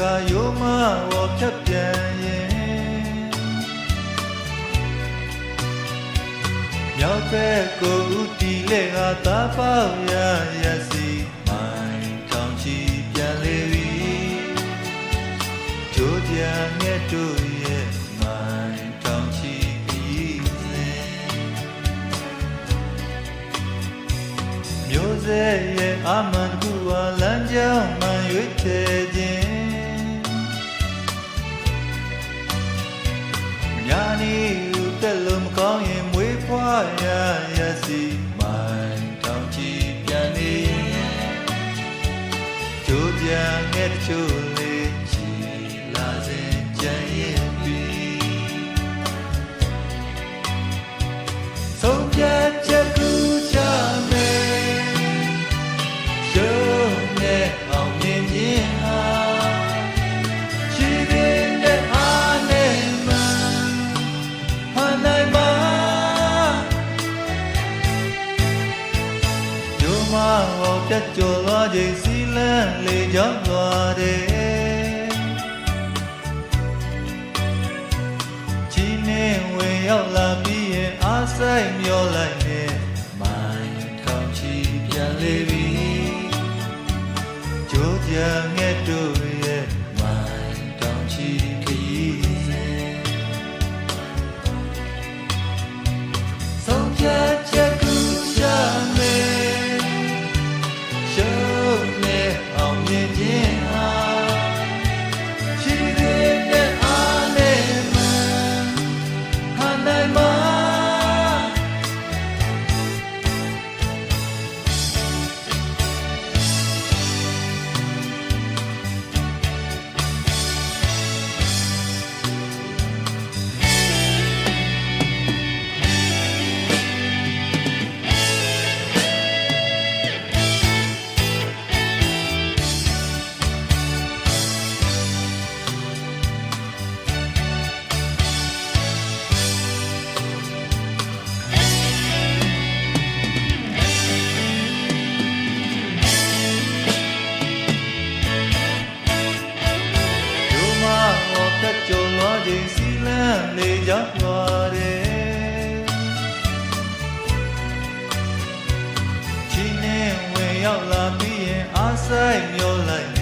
ခါယိုမဝေါ်ဖြတ်ပြန်ရင်မြောက်ဘက်ကိုဥတီလေကတာပေါရရစီမိုင်းထောင်ချီပြန်လေပြီကြိုးကြံငဲ့တို့ရဲ့မိုင်းထောင်ချီပြီးစဉ်မျိုးစေ့ရဲ့အမှန်တကူဟာလမ်းကြောင်းမှန်ရွေးချယ် นี ဟောပြတ်ကျော်သွားခြင်းစီလန်းလေကြောင်းသွားတယ်ချီနေဝင်ရောက်လာပြီးရင်အားဆိုင်မျောလိုက်နဲ့မိုင်းထောင်ချီပြန်လေပြီကြိုးကြ န်းလေရောက်သွားတယ်ချီနေဝင်ရောက်လာပြီးရင်အားဆိုင်မျောလိုက်